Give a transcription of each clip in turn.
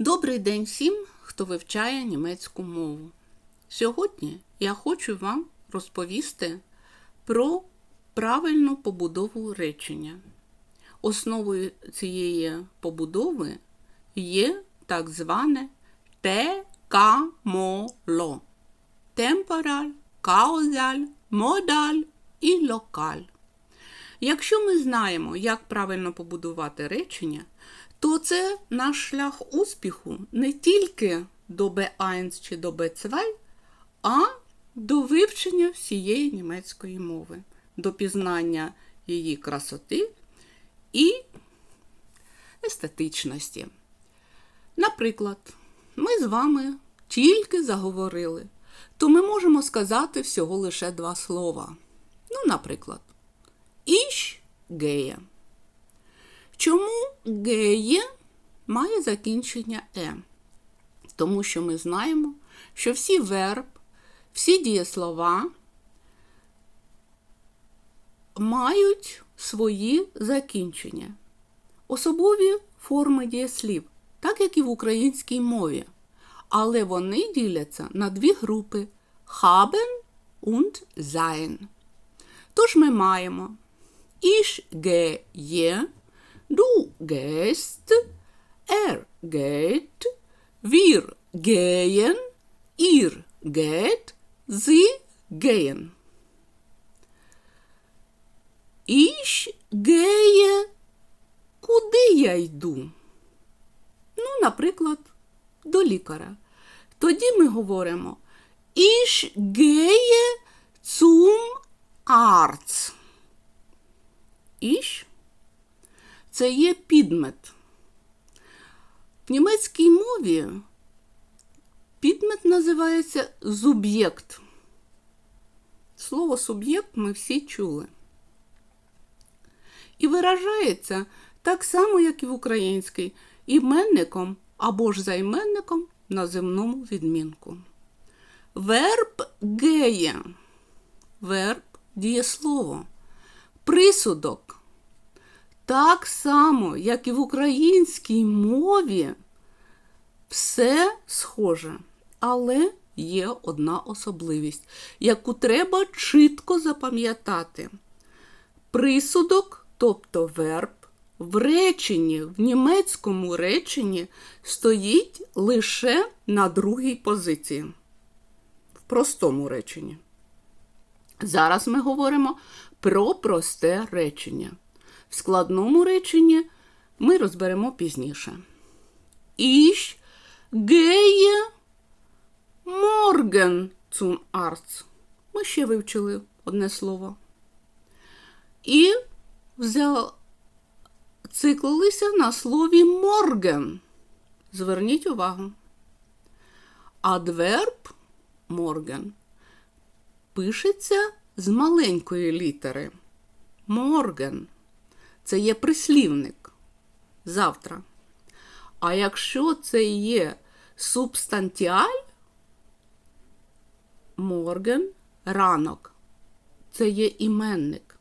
Добрий день всім, хто вивчає німецьку мову. Сьогодні я хочу вам розповісти про правильну побудову речення. Основою цієї побудови є так зване текамоло темпораль, каузаль, модаль і локаль. Якщо ми знаємо, як правильно побудувати речення, то це наш шлях успіху не тільки до B1 чи до B2, а до вивчення всієї німецької мови, до пізнання її красоти і естетичності. Наприклад, ми з вами тільки заговорили, то ми можемо сказати всього лише два слова. Ну, наприклад, іш гея. Чому геє має закінчення е? Тому що ми знаємо, що всі верб, всі дієслова мають свої закінчення, особові форми дієслів, так як і в українській мові. Але вони діляться на дві групи haben und sein. Тож ми маємо Ich gehe, du gehst, er geht, wir gehen, ihr geht, sie gehen. Ich gehe, куди я йду? Ну, наприклад, до лікаря. Тоді ми говоримо Ich gehe zum Arzt. Ich – це є підмет. В німецькій мові підмет називається зуб'єкт. Слово суб'єкт ми всі чули. І виражається так само, як і в українській, іменником або ж займенником на земному відмінку. Верб геє. Верб дієслово. Присудок. Так само, як і в українській мові, все схоже, але є одна особливість, яку треба чітко запам'ятати. Присудок, тобто верб, в реченні, в німецькому реченні стоїть лише на другій позиції. В простому реченні. Зараз ми говоримо про просте речення. В складному реченні ми розберемо пізніше. Ich gehe morgen zum Arzt. Ми ще вивчили одне слово. І зациклилися на слові morgen. Зверніть увагу. Адверб morgen пишеться з маленької літери. Morgen – це є прислівник завтра. А якщо це є субстантіаль, morgen – ранок, це є іменник.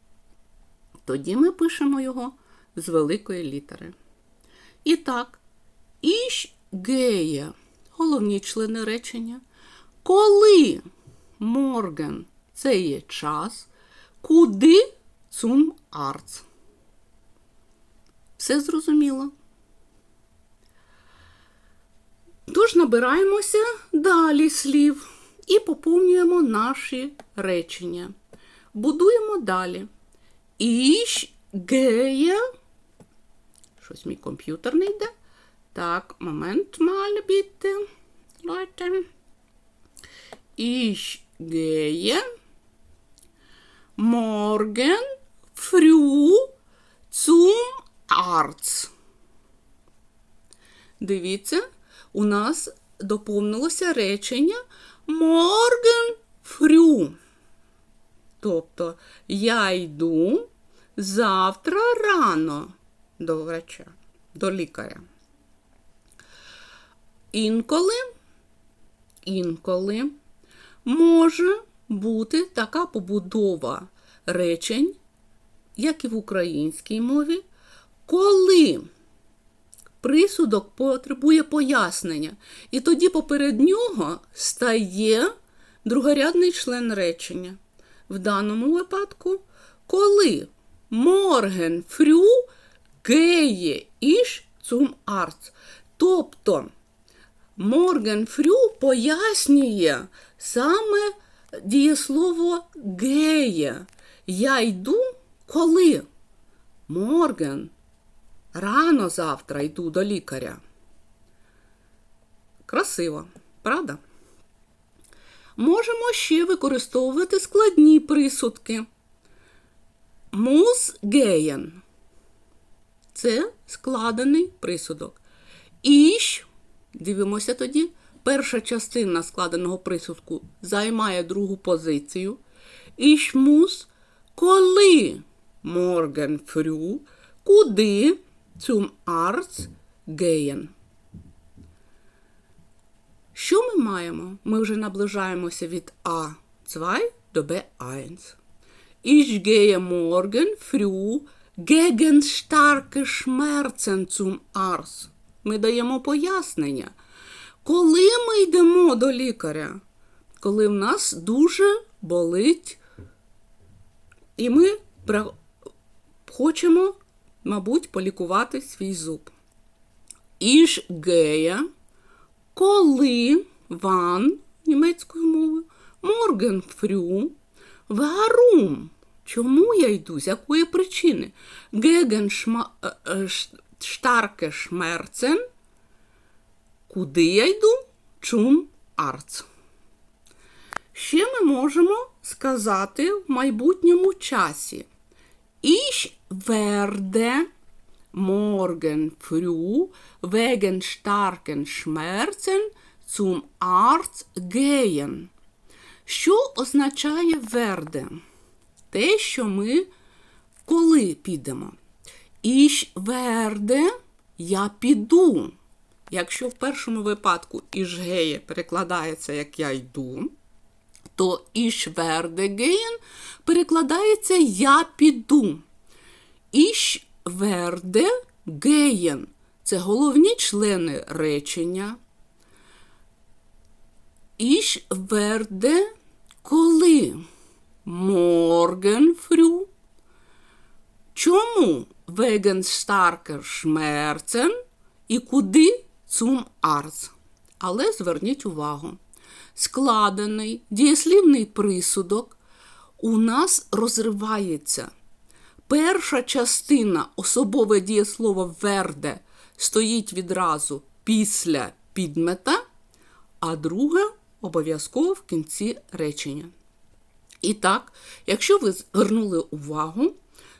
Тоді ми пишемо його з великої літери. І так, іш геє головні члени речення. Коли Морген це є час, куди zum Arzt. Все зрозуміло. Тож набираємося далі слів і поповнюємо наші речення. Будуємо далі. Ich gehe. Щось мій комп'ютер не йде. Так, момент mal bitte, Leute. Ich gehe morgen früh zum Arzt. Дивіться, у нас доповнилося речення morgen früh. Тобто я йду завтра рано до врача, до лікаря. Інколи, інколи може бути така побудова речень, як і в українській мові, коли присудок потребує пояснення. І тоді поперед нього стає другорядний член речення. В даному випадку, коли Морген фрю геє іш цум арц. Тобто Морген фрю пояснює саме дієслово геє. Я йду коли? Морген. Рано завтра йду до лікаря. Красиво, правда? Можемо ще використовувати складні присудки. Мус геєн. Це складений присудок. Іш, дивимося тоді, перша частина складеного присудку займає другу позицію. Іш мус коли морген фрю, куди zum Arzt gehen. Що ми маємо? Ми вже наближаємося від А2 до Б1. Ich gehe morgen früh gegen starke Schmerzen zum Arzt. Ми даємо пояснення. Коли ми йдемо до лікаря? Коли в нас дуже болить, і ми хочемо, мабуть, полікувати свій зуб. Ich gehe, коли ван німецькою мовою, morgen früh, warum? Чому я йду? З якої причини? Gegen шма... starke Schmerzen. Куди я йду? Чум арц. Ще ми можемо сказати в майбутньому часі. Ich werde morgen früh wegen starken Schmerzen zum Arzt gehen. Що означає верде? Те, що ми коли підемо. Ich werde – я піду. Якщо в першому випадку «іжгеє» перекладається як я йду, то «ich werde gehen» перекладається я піду. «Ich werde gehen» – це головні члени речення. «Ich werde» коли? Früh. Чому starker Schmerzen і куди zum Arzt? Але зверніть увагу, складений дієслівний присудок у нас розривається. Перша частина особове дієслово верде стоїть відразу після підмета, а друга обов'язково в кінці речення. І так, якщо ви звернули увагу,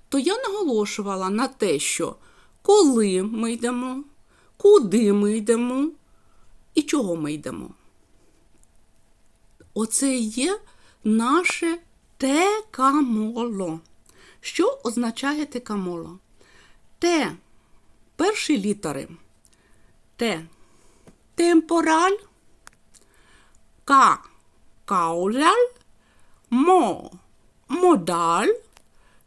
то я наголошувала на те, що коли ми йдемо, куди ми йдемо і чого ми йдемо. Оце є наше текамоло. Що означає текамоло? Те перші літери. Те темпораль, ка кауляль, мо модаль,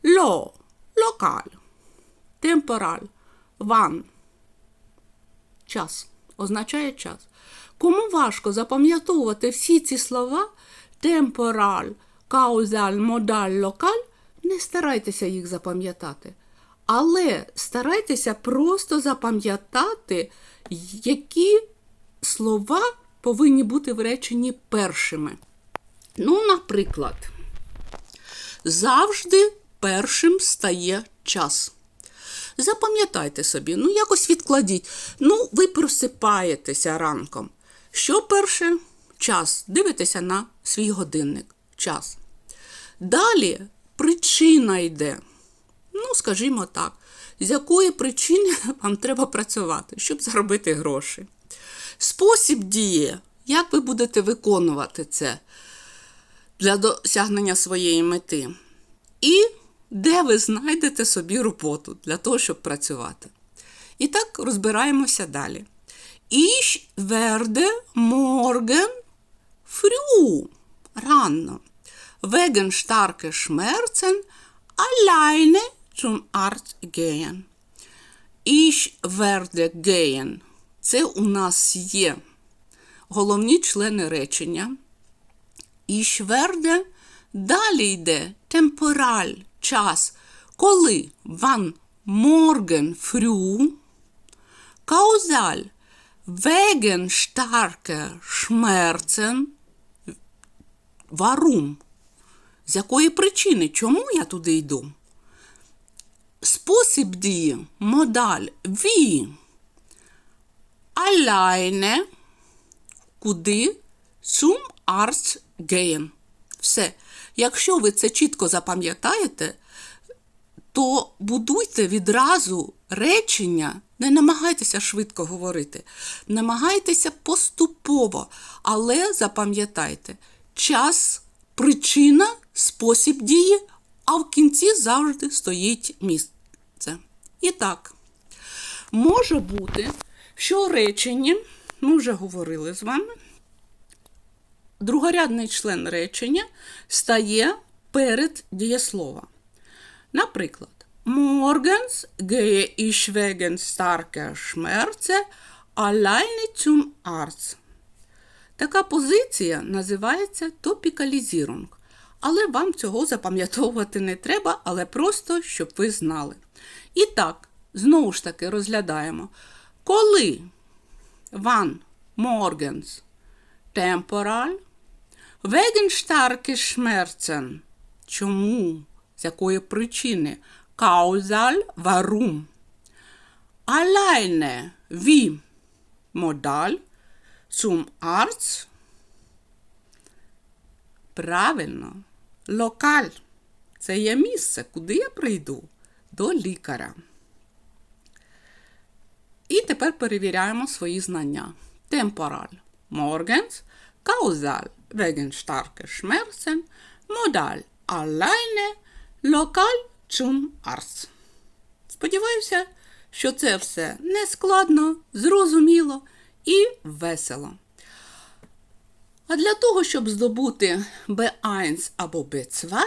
ло локаль. Темпораль ван. Час. Означає час. Кому важко запам'ятовувати всі ці слова темпораль, каузаль, модаль, локаль, не старайтеся їх запам'ятати. Але старайтеся просто запам'ятати, які слова повинні бути в реченні першими. Ну, наприклад, завжди першим стає час. Запам'ятайте собі, ну якось відкладіть. Ну, ви просипаєтеся ранком. Що перше? Час. Дивитеся на свій годинник. Час. Далі причина йде. Ну, скажімо так, з якої причини вам треба працювати, щоб заробити гроші. Спосіб діє, як ви будете виконувати це для досягнення своєї мети. І де ви знайдете собі роботу для того, щоб працювати. І так розбираємося далі. Ich werde morgen früh, рано, wegen starke Schmerzen alleine zum Arzt gehen. Ich werde gehen. Це у нас є головні члени речення. Ich werde далі йде темпораль, час. Коли wann morgen früh Kausal wegen starker Schmerzen Warum? З якої причини? Чому я туди йду? Спосіб дії, модаль, wie. Alleine, куди? Zum Arzt gehen. Все. Якщо ви це чітко запам'ятаєте, то будуйте відразу речення, не намагайтеся швидко говорити, намагайтеся поступово, але запам'ятайте, час, причина, спосіб дії, а в кінці завжди стоїть місце. І так, може бути, що речення, ми вже говорили з вами, другорядний член речення стає перед дієслова. Наприклад, Morgens gehe ich wegen starker Schmerzen alleine zum Arzt. Така позиція називається топікалізірунг. Але вам цього запам'ятовувати не треба, але просто, щоб ви знали. І так, знову ж таки розглядаємо. Коли morgens temporal wegen starke Schmerzen. Чому? З якої причини? Causal warum? Alleine wie? Modal zum Arzt? Правильно, локаль. Це є місце, куди я прийду? До лікаря. І тепер перевіряємо свої знання. Темпораль. Morgens, causal wegen starker Schmerzen, modal alleine, lokal zum Arzt. Сподіваюся, що це все не складно, зрозуміло і весело. А для того, щоб здобути B1 або B2,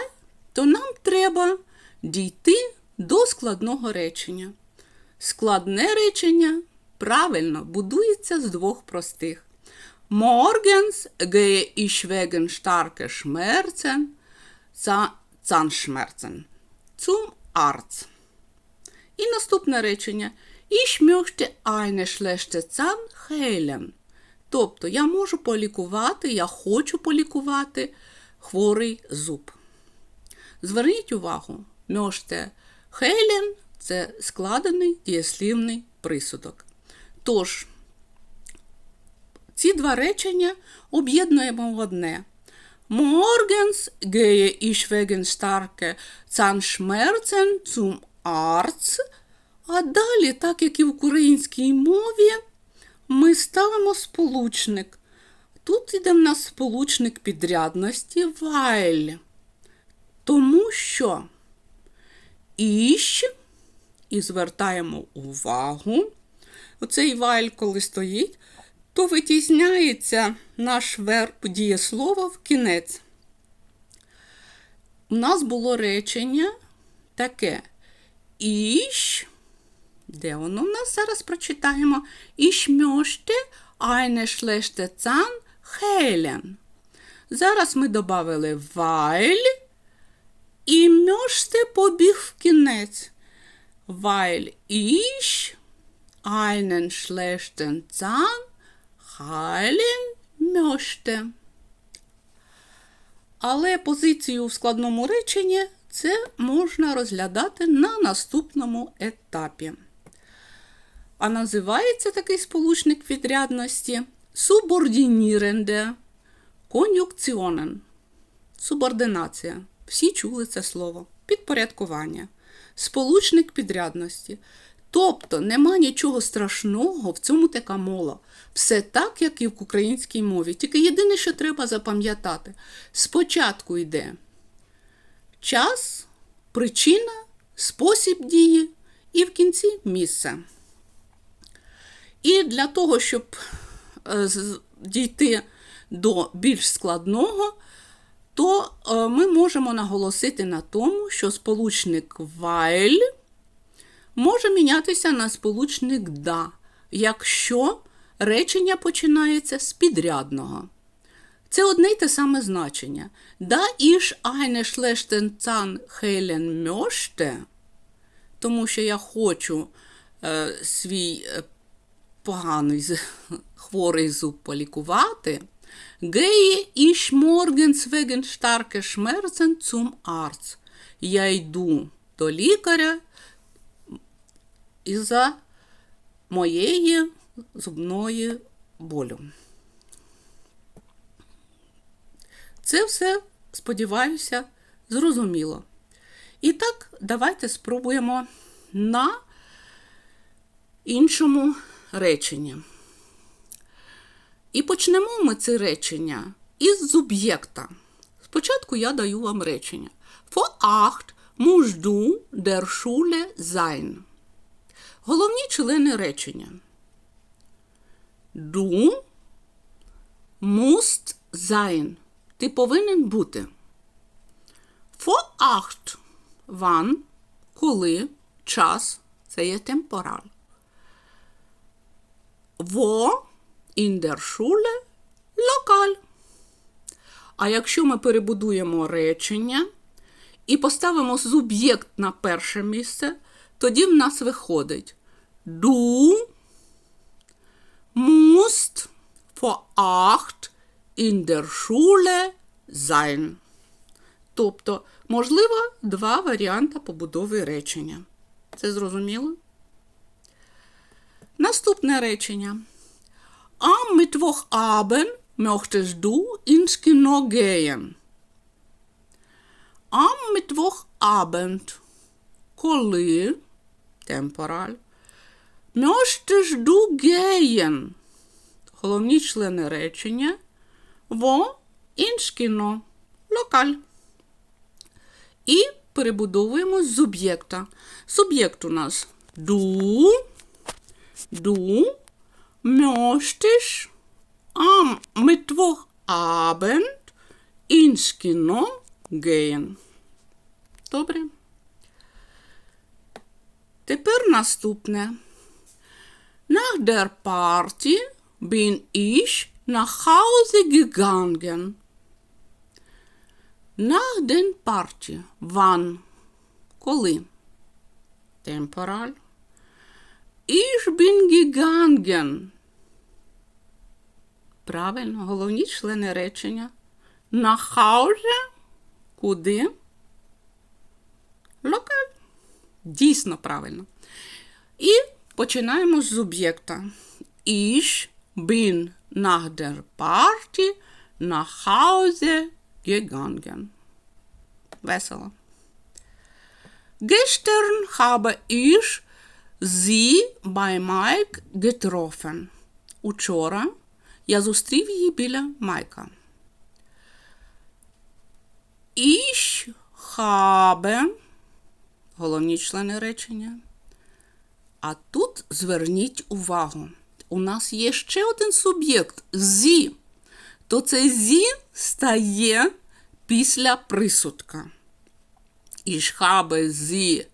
то нам треба дійти до складного речення. Складне речення правильно будується з двох простих. Morgens gehe ich wegen starker Schmerzen, Zahnschmerzen zum Arzt. І наступне речення. Ich möchte eine schlechte heilen. Тобто я можу полікувати, я хочу полікувати хворий зуб. Зверніть увагу, möchte heilen – це складений дієслівний присудок. Тож, ці два речення об'єднуємо в одне. Morgens gehe ich wegen starke Zahnschmerzen zum Arzt. А далі, так як і в українській мові, ми ставимо сполучник. Тут йде в нас сполучник підрядності weil. Тому що іщ, і звертаємо увагу, оцей вайль, коли стоїть, то витісняється наш верб дієслова в кінець. У нас було речення таке іщ. Де воно у нас зараз прочитаємо? Möchte eine schlechte Zahn heilen. Зараз ми додали weil і möchte побіг в кінець. Weil ich einen schlechten Zahn heilen möchte. Але позицію в складному реченні це можна розглядати на наступному етапі. А називається такий сполучник відрядності субордініренде кон'юкціонен. Субординація. Всі чули це слово. Підпорядкування. Сполучник підрядності. Тобто нема нічого страшного в цьому така мола. Все так, як і в українській мові. Тільки єдине, що треба запам'ятати: спочатку йде час, причина, спосіб дії і в кінці місце. І для того, щоб е, дійти до більш складного, то е, ми можемо наголосити на тому, що сполучник while може мінятися на сполучник да, якщо речення починається з підрядного. Це одне й те саме значення. Да іш eine schlechten Zahn heilen möchte, тому що я хочу е, свій е, поганий хворий зуб полікувати. Gehe ich morgens wegen starke Schmerzen zum Arzt. Я йду до лікаря із-за моєї зубної болю. Це все, сподіваюся, зрозуміло. І так, давайте спробуємо на іншому реченні. І почнемо ми це речення із суб'єкта. Спочатку я даю вам речення. Vor acht musst du der Schule sein. Головні члени речення. Du musst sein. Ти повинен бути. Vor acht. Wann, коли, час. Це є темпораль. Wo in der Schule локаль. А якщо ми перебудуємо речення і поставимо суб'єкт на перше місце, тоді в нас виходить Du musst vor acht in der Schule sein. Тобто, можливо, два варіанти побудови речення. Це зрозуміло? Наступне речення. Am Mittwochabend möchtest du ins Kino gehen. Am Mittwochabend. Коли? Темпораль. Möchtest du gehen. Головні члени речення. Во ins. Локаль. І перебудовуємо з суб'єкта. Суб'єкт у нас du, du möchtest am Mittwochabend ins Kino gehen. Добре. Тепер наступне. Nach der Party bin ich nach Hause gegangen. Nach den Party. Wann? Коли? Темпораль. Ich bin gegangen. Правильно, головні члени речення. Nach Hause. Куди? Локаль. Дійсно правильно. І починаємо з суб'єкта. Ich bin nach der Party nach Hause gegangen. Весело. Gestern habe ich sie bei Mike getroffen. Учора я зустрів її біля Майка. Ich habe головні члени речення. А тут зверніть увагу. У нас є ще один суб'єкт зі. То це зі стає після присудка. Ich habe sie.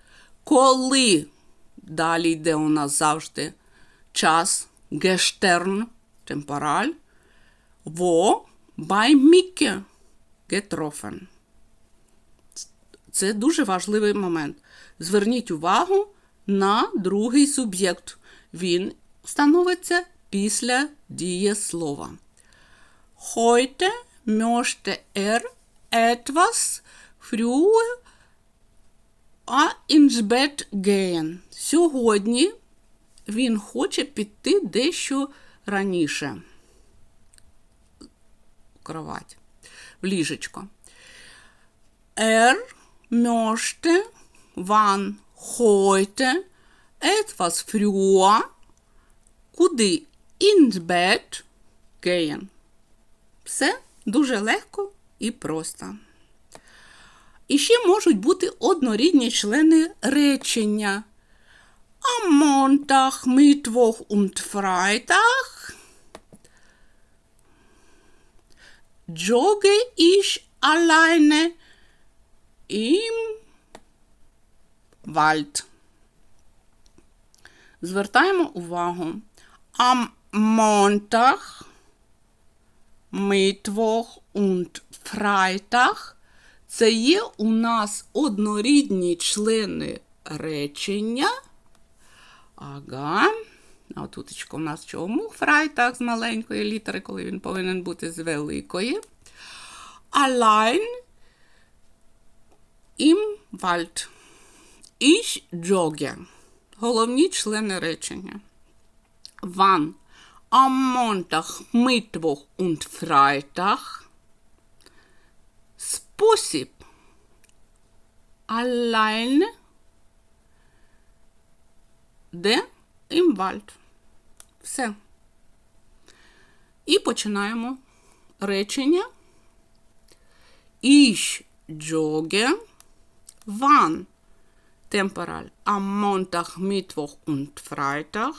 Коли далі йде у нас завжди час gestern, темпораль, bei Micke getroffen. Це дуже важливий момент. Зверніть увагу на другий суб'єкт. Він становиться після дієслова. Heute möchte er etwas früher ins Bett gehen. Сьогодні він хоче піти дещо раніше. Кровать, в ліжечко. Er möchte wann heute etwas früher куди ins Bett gehen. Все дуже легко і просто. І ще можуть бути однорідні члени речення. Am Montag, Mittwoch und Freitag jogge ich alleine im Wald. звертаємо увагу. Am Montag, Mittwoch und Freitag це є у нас однорідні члени речення. Ага. А отутечко у нас чому? Фрайтаг з маленької літери, коли він повинен бути з великої. Allein im Wald. Jogge. Головні члени речення. Wann? Am Montag, Mittwoch und. Спосіб. Allein. Де? Wald. Все. І починаємо речення. Jogge. Wann? Temporal. Am Montag, Mittwoch und Freitag.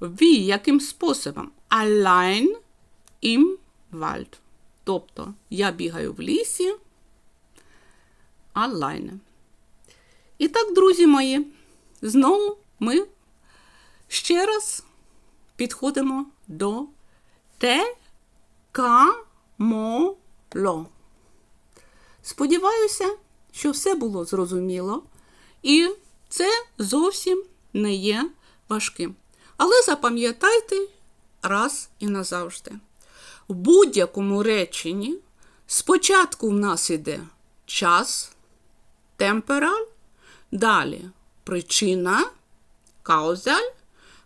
Wie? Яким способом? Allein im Wald. Тобто я бігаю в лісі. Alleine. І так, друзі мої, знову ми ще раз підходимо до те камоло. Сподіваюся, що все було зрозуміло, і це зовсім не є важким. Але запам'ятайте раз і назавжди. В будь-якому реченні спочатку в нас іде час, темпераль, далі причина, каузаль,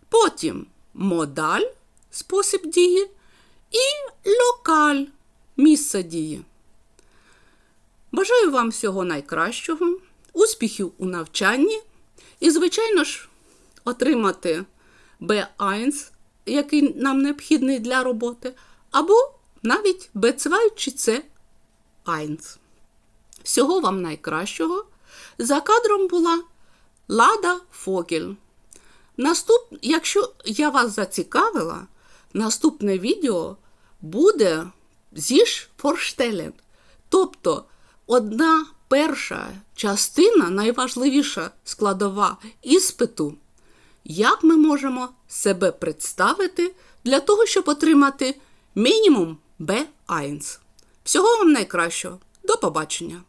потім модаль, спосіб дії і локаль, місце дії. Бажаю вам всього найкращого, успіхів у навчанні і, звичайно ж, отримати B1, який нам необхідний для роботи, або навіть B2 чи C1. Всього вам найкращого. За кадром була Лада Фогель. Наступ... Якщо я вас зацікавила, наступне відео буде зіш форштелен. Тобто одна перша частина, найважливіша складова іспиту, як ми можемо себе представити для того, щоб отримати мінімум B1. Всього вам найкращого. До побачення!